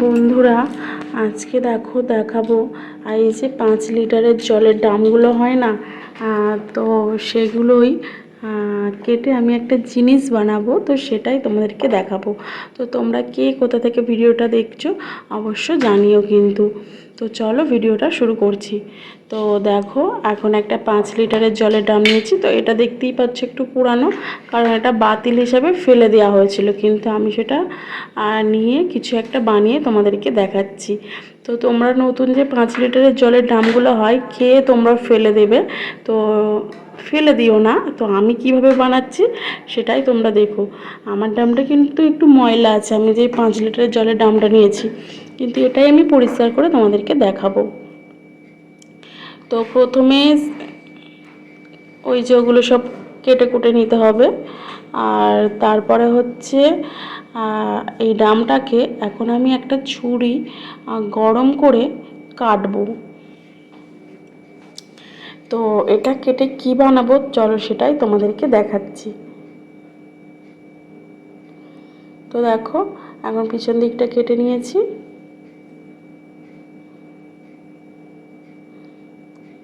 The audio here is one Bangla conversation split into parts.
বন্ধুরা আজকে দেখো দেখাবো। এই যে পাঁচ লিটারের জলের ড্রামগুলো হয় না তো সেগুলোই কেটে আমি একটা জিনিস বানাবো, তো সেটাই তোমাদেরকে দেখাবো। তো তোমরা কে কোথা থেকে ভিডিওটা দেখছ, অবশ্য জানিও কিন্তু। তো চলো ভিডিওটা শুরু করছি। তো দেখো, এখন একটা পাঁচ লিটারের জলের ড্রাম নিয়েছি, তো এটা দেখতেই পাচ্ছ একটু পুরানো, কারণ এটা বাতিল হিসাবে ফেলে দেওয়া হয়েছিল, কিন্তু আমি সেটা নিয়ে কিছু একটা বানিয়ে তোমাদেরকে দেখাচ্ছি। তো তোমরা নতুন যে পাঁচ লিটারের জলের ড্রামগুলো হয়, খেয়ে তোমরা ফেলে দেবে। তো ফেলে দিও না। তো আমি কীভাবে বানাচ্ছি সেটাই তোমরা দেখো। আমার ড্রামটা কিন্তু একটু ময়লা আছে। আমি যে পাঁচ লিটারের জলের ড্রামটা নিয়েছি। কিন্তু এটাই আমি পরিষ্কার করে তোমাদেরকে দেখাবো। তো প্রথমে ওই যে ওগুলো সব কেটে কুটে নিতে হবে। আর তারপরে হচ্ছে এই ডামটাকে এখন আমি একটা ছুরি গরম করে কাটবো। তো এটা কেটে কি বানাবো? চলো সেটাই তোমাদেরকে দেখাচ্ছি। তো দেখো, এখন পিছন দিকটা কেটে নিয়েছি।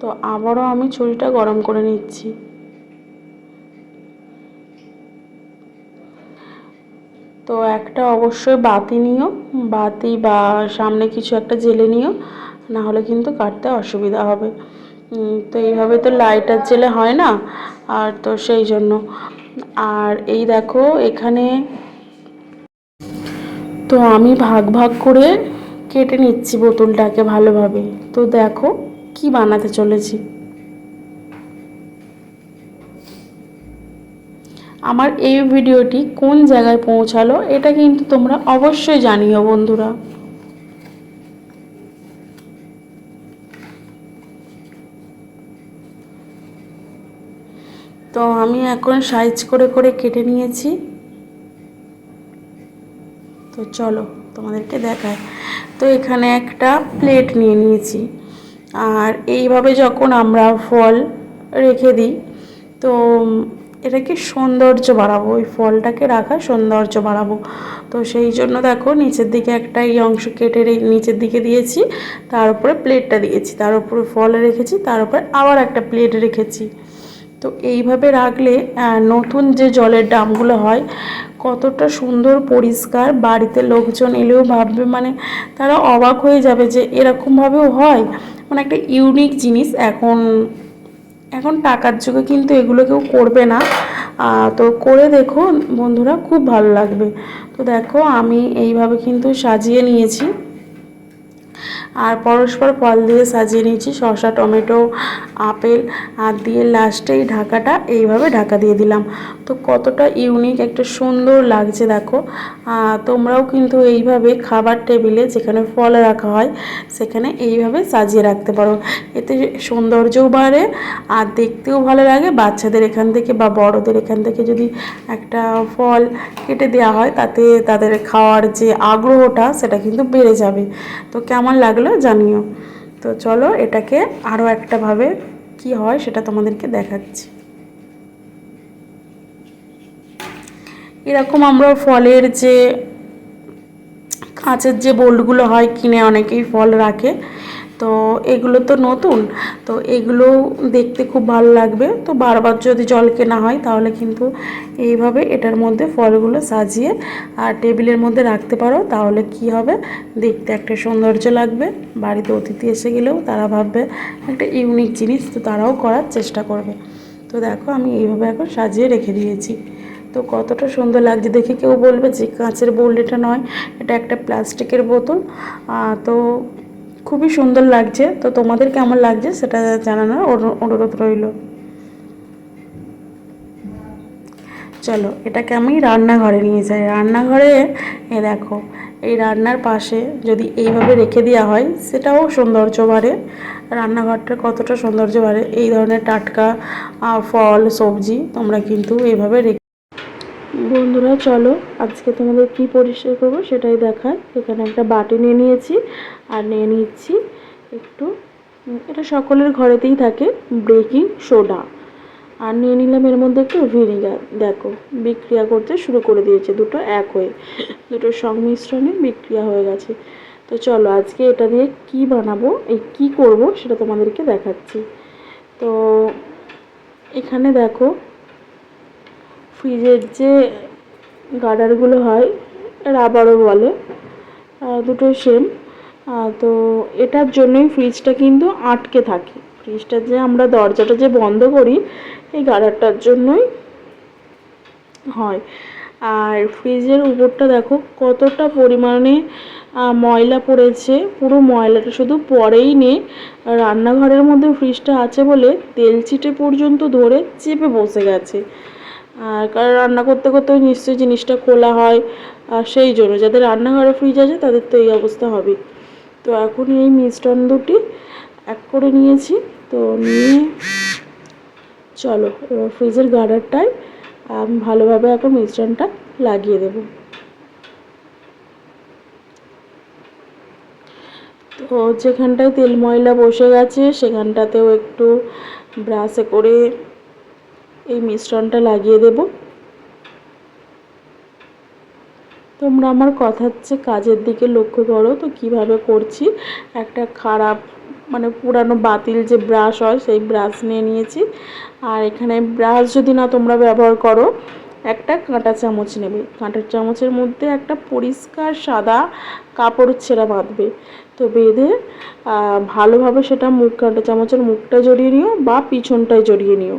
তো আবারও আমি ছুরিটা গরম করে নিচ্ছি। তো একটা অবশ্যই বাতি নিও। বাতি বা সামনে কিছু একটা জেলে নিও। না হলে কিন্তু কাটতে অসুবিধা হবে। তো এইভাবে তো লাইটার জেলে হয় না, আর তো সেই জন্য। আর এই দেখো, এখানে তো আমি ভাগ ভাগ করে কেটে নিচ্ছি বোতলটাকে ভালোভাবে। তো দেখো, কি বানাতে চলেছি। আমার এই ভিডিওটি কোন জায়গায় পৌঁছালো, এটা কিন্তু তোমরা অবশ্যই জানিও বন্ধুরা। তো আমি এখন সাইজ করে করে কেটে নিয়েছি। তো চলো তোমাদেরকে দেখায় তো এখানে একটা প্লেট নিয়ে নিয়েছি। আর এইভাবে যখন আমরা ফল রেখে দিই, তো এটাকে সৌন্দর্য বাড়াবো? ওই ফলটাকে রাখা সৌন্দর্য বাড়াবো। তো সেই জন্য দেখো নিচের দিকে একটা এই অংশ কেটে নিচের দিকে দিয়েছি, তার উপরে প্লেটটা দিয়েছি, তার উপরে ফল রেখেছি, তার উপরে আবার একটা প্লেট রেখেছি। তো এইভাবে রাখলে নতুন যে জলের ড্রামগুলো হয়, কতটা সুন্দর পরিষ্কার, বাড়িতে লোকজন এলেও ভাববে মানে তারা অবাক হয়ে যাবে যে এরকমভাবেও হয়। মানে একটা ইউনিক জিনিস, এখন এখন টাকার যুগে কিন্তু এগুলো কেউ করবে না। তো করে দেখো বন্ধুরা, খুব ভালো লাগবে। তো দেখো, আমি এইভাবে কিন্তু সাজিয়ে নিয়েছি। আর পরস্পর ফল দিয়ে সাজিয়ে নিয়েছি, শসা, টমেটো, আপেল, আর দিয়ে লাস্টে এই ঢাকাটা এইভাবে ঢাকা দিয়ে দিলাম। তো কতটা ইউনিক একটা সুন্দর লাগছে দেখো। তোমরাও কিন্তু এইভাবে খাবার টেবিলে যেখানে ফল রাখা হয়, সেখানে এইভাবে সাজিয়ে রাখতে পারো। এতে সৌন্দর্যও বাড়ে, আর দেখতেও ভালো লাগে। বাচ্চাদের এখান থেকে বা বড়দের এখান থেকে যদি একটা ফল কেটে দেওয়া হয়, তাতে তাদের খাওয়ার যে আগ্রহটা, সেটা কিন্তু বেড়ে যাবে। তো কেমন লাগল? জানিও। তো চলো এটাকে আরও একটাভাবে কি হয় সেটা তোমাদেরকে দেখাচ্ছি। এরকম আমরা ফলের যে, কাঁচের যে বোল্টগুলো হয়, কিনে অনেকেই ফল রাখে। তো এগুলো তো নতুন, তো এগুলো দেখতে খুব ভালো লাগবে। তো বারবার যদি জল কেনা হয়, তাহলে কিন্তু এইভাবে এটার মধ্যে ফলগুলো সাজিয়ে আর টেবিলের মধ্যে রাখতে পারো, তাহলে কি হবে? দেখতে একটা সৌন্দর্য লাগবে। বাড়িতে অতিথি এসে গেলেও তারা ভাববে, একটা ইউনিক জিনিস। তো তারাও করার চেষ্টা করবে। তো দেখো, আমি এইভাবে এখন সাজিয়ে রেখে দিয়েছি। তো কতটা সুন্দর লাগছে দেখে কেউ বলবে যে কাঁচের বোল এটা নয়, এটা একটা প্লাস্টিকের বোতল। তো খুবই সুন্দর লাগছে। তো তোমাদের কেমন লাগছে সেটা জানানোর অনু- অনুরোধ রইল। চলো, এটাকে আমি রান্নাঘরে নিয়ে যাই। রান্নাঘরে, এ দেখো, এই রান্নার পাশে যদি এইভাবে রেখে দেওয়া হয়, সেটাও সৌন্দর্য বাড়ে। রান্নাঘরটা কতটা সৌন্দর্য বাড়ে। এই ধরনের টাটকা ফল, সবজি তোমরা কিন্তু এইভাবে রেখে বন্ধুরা, চলো আজকে তোমাদের কি পরিষ্কার করব সেটাই দেখায় এখানে একটা বাটি নিয়ে নিয়েছি আর নিয়ে নিচ্ছি একটু এটা সকলের ঘরেতেই থাকে, বেকিং সোডা। আর নিয়ে নিলাম এর মধ্যে একটু ভিনিগার। দেখো, বিক্রিয়া করতে শুরু করে দিয়েছে দুটো এক হয়ে। দুটোর সংমিশ্রণে বিক্রিয়া হয়ে গেছে। তো চলো আজকে এটা দিয়ে কি বানাবো, এই কি করব সেটা তোমাদেরকে দেখাচ্ছি। তো এখানে দেখো ফ্রিজের যে গার্ডারগুলো হয় রাবারও বলে আহ, দুটো সেম। তো এটার জন্যই ফ্রিজটা কিন্তু আটকে থাকে। ফ্রিজটা যে আমরা দরজাটা যে বন্ধ করি এই গার্ডারটার জন্যই হয়। আর ফ্রিজের উপরটা দেখো কতটা পরিমাণে ময়লা পড়েছে। পুরো ময়লাটা শুধু পরেই নে রান্নাঘরের মধ্যে ফ্রিজটা আছে বলে তেল ছিটে পর্যন্ত ধরে চেপে বসে গেছে। আর কারণ রান্না করতে করতে নিশ্চয়ই জিনিসটা খোলা হয়, আর সেই জন্য। যাদের রান্নাঘরে ফ্রিজ আছে, তাদের তো এই অবস্থা হবে। তো এখন এই মিশ্রণ দুটি এক করে নিয়েছি। তো নিয়ে চলো, এবার ফ্রিজের গার্ডারটায় আমি ভালোভাবে এখন মিশ্রণটা লাগিয়ে দেব। তো যেখানটায় তেল ময়লা বসে গেছে, সেখানটাতেও একটু ব্রাশে করে এই মিশ্রণটা লাগিয়ে দেব। তোমরা আমার কথা হচ্ছে কাজের দিকে লক্ষ্য করো তো কীভাবে করছি। একটা খারাপ মানে পুরানো বাতিল যে ব্রাশ হয়, সেই ব্রাশ নিয়ে নিয়েছি। আর এখানে ব্রাশ যদি না তোমরা ব্যবহার করো, একটা কাঁটা চামচ নেবে। কাঁটার চামচের মধ্যে একটা পরিষ্কার সাদা কাপড় ছেঁড়া বাঁধবে। তো বেঁধে ভালোভাবে সেটা মুখ, কাঁটা চামচের মুখটা জড়িয়ে নিও বা পিছনটায় জড়িয়ে নিও।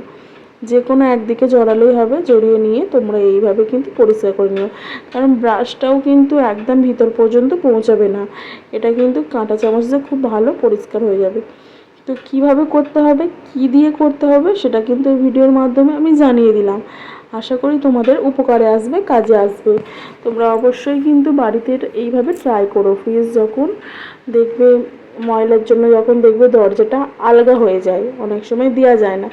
যে কোনো একদিকে জড়ালেই হবে, জড়িয়ে নিয়ে তোমরা এইভাবে কিন্তু পরিষ্কার করে নিও। কারণ ব্রাশটাও কিন্তু একদম ভিতর পর্যন্ত পৌঁছাবে না। এটা কিন্তু কাঁটা চামচ দিয়ে খুব ভালো পরিষ্কার হয়ে যাবে। তো কীভাবে করতে হবে, কি দিয়ে করতে হবে, সেটা কিন্তু এই ভিডিওর মাধ্যমে আমি জানিয়ে দিলাম। আশা করি তোমাদের উপকারে আসবে, কাজে আসবে। তোমরা অবশ্যই কিন্তু বাড়িতে এইভাবে ট্রাই করো। ফ্রিজ যখন দেখবে, ময়লার জন্য যখন দেখবে দরজাটা আলগা হয়ে যায়, অনেক সময় দেওয়া যায় না।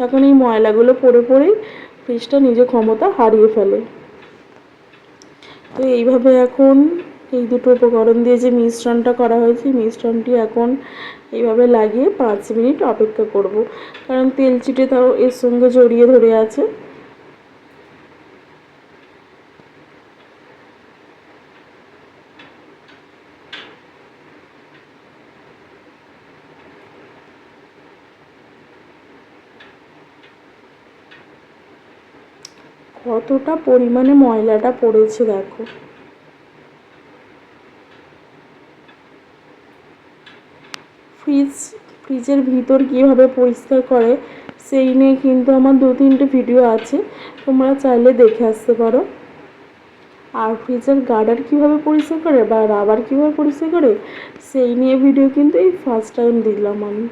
তখন এই ময়লাগুলো পড়ে পড়েই ফ্রিজটা নিজের ক্ষমতা হারিয়ে ফেলে। তো এইভাবে এখন এই দুটো উপকরণ দিয়ে যে মিশ্রণটা করা হয়েছে মিশ্রণটি এখন এইভাবে লাগিয়ে পাঁচ মিনিট অপেক্ষা করব। কারণ তেল চিটে তাও এর সঙ্গে জড়িয়ে ধরে আছে। কতটা পরিমাণে ময়লাটা পড়েছে, দেখো। ফ্রিজ, ফ্রিজের ভিতর কীভাবে পরিষ্কার করে, সেই নিয়ে কিন্তু আমার দু তিনটে ভিডিও আছে। তোমরা চাইলে দেখে আসতে পারো। আর ফ্রিজের গার্ডার কীভাবে পরিষ্কার করে বা রাবার কীভাবে পরিষ্কার করে, সেই নিয়ে ভিডিও কিন্তু এই ফার্স্ট টাইম দিলাম আমি।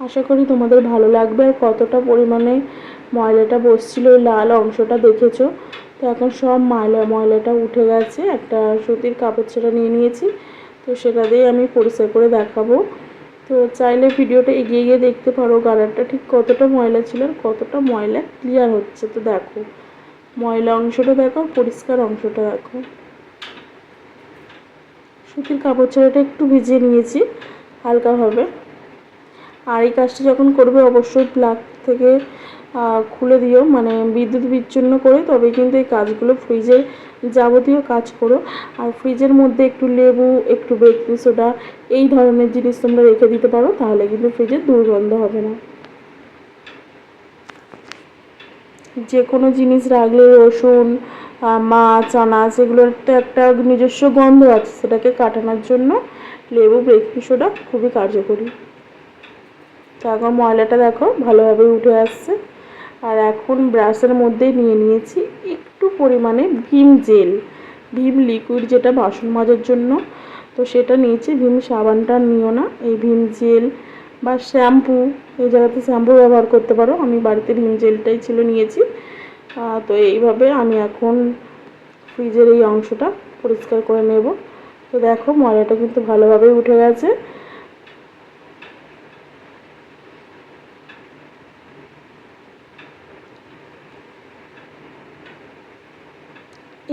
আশা করি তোমাদের ভালো লাগবে আর কতটা পরিমাণে ময়লাটা বসছিল ওই লাল অংশটা দেখেছ? তো এখন সব ময়লা, ময়লাটা উঠে গেছে, একটা সুতির কাপড় ছেঁড়া নিয়ে নিয়েছি, তো সেটা দিয়ে আমি পরিষ্কার করে দেখাবো। তো চাইলে ভিডিওটা এগিয়ে গিয়ে দেখতে পারো গালারটা ঠিক কতটা ময়লা ছিল আর কতটা ময়লা ক্লিয়ার হচ্ছে। তো দেখো, ময়লা অংশটা দেখো পরিষ্কার অংশটা দেখো। সুতির কাপড় ছেড়াটা একটু ভিজিয়ে নিয়েছি, হালকাভাবে। আর এই কাজটা যখন করবে, অবশ্যই প্লাগ থেকে খুলে দিও। মানে বিদ্যুৎ বিচ্ছিন্ন করে তবে কিন্তু এই কাজগুলো ফ্রিজের যাবতীয় কাজ করো। আর ফ্রিজের মধ্যে একটু লেবু, একটু বেকিং সোডা এই ধরনের জিনিস তোমরা রেখে দিতে পারো, তাহলে কিন্তু ফ্রিজের দুর্গন্ধ হবে না। যে কোনো জিনিস রাখলে রসুন মাছ, আনাজ, এগুলোর তো একটা নিজস্ব গন্ধ আছে। সেটাকে কাটানোর জন্য লেবু বেকিং সোডা খুবই কার্যকরী। তো এখন ময়লাটা দেখো, ভালোভাবে উঠে আসছে। আর এখন ব্রাশের মধ্যেই নিয়ে নিয়েছি একটু পরিমাণে ভীম জেল। ভীম লিকুইড যেটা বাসন মাজার জন্য, তো সেটা নিয়েছি। ভীম সাবানটা নিও না, এই ভীম জেল বা শ্যাম্পু, এই জায়গাতে শ্যাম্পু ব্যবহার করতে পারো। আমি বাড়িতে ভীম জেলটাই ছিল নিয়েছি। তো এইভাবে আমি এখন ফ্রিজের এই অংশটা পরিষ্কার করে নেব। তো দেখো ময়লাটা কিন্তু ভালোভাবেই উঠে গেছে।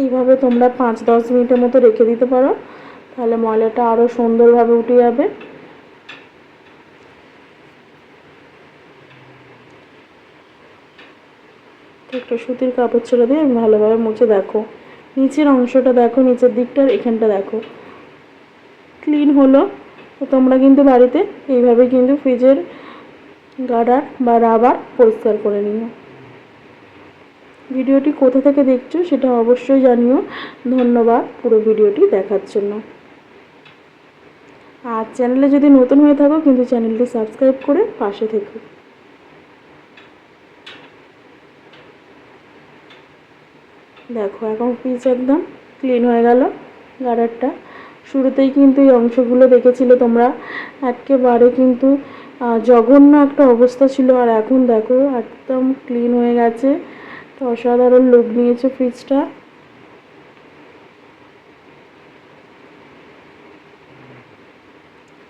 এইভাবে তোমরা পাঁচ, দশ মিনিটের মতো রেখে দিতে পারো। তাহলে ময়লাটা আরও সুন্দরভাবে উঠে যাবে। একটা সুতির কাপড় ছেড়ে দিয়ে ভালোভাবে মুছে দেখো। নিচের অংশটা দেখো, নিচের দিকটা এখানটা দেখো। ক্লিন হলো। তো তোমরা কিন্তু বাড়িতে এইভাবে কিন্তু ফ্রিজের গার্ডার বা রাবার পরিষ্কার করে নিও। ভিডিওটি কোথা থেকে দেখছ সেটা অবশ্যই জানিও। ধন্যবাদ পুরো ভিডিওটি দেখার জন্য। আর চ্যানেলে যদি নতুন হয়ে থাকো কিন্তু চ্যানেলটি সাবস্ক্রাইব করে পাশে থেকো। দেখো, এখন পিস একদম ক্লিন হয়ে গেল গার্ডারটা শুরুতেই কিন্তু এই অংশগুলো দেখেছিলে তোমরা। একেবারে কিন্তু জঘন্য একটা অবস্থা ছিল। আর এখন দেখো, একদম ক্লিন হয়ে গেছে। তো অসাধারণ লুক নিয়েছে ফ্রিজটা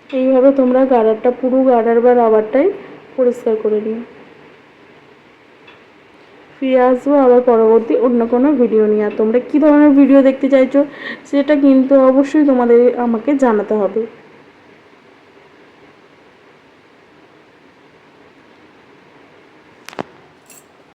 এইভাবে তোমরা গার্ডারটা পুরো গার্ডার বা রাবারটাই পরিষ্কার করে নিও। ফিরে আসব আবার পরবর্তী অন্য কোনো ভিডিও নিয়ে। তোমরা কী ধরনের ভিডিও দেখতে চাইছো, সেটা কিন্তু অবশ্যই তোমাদের আমাকে জানাতে হবে।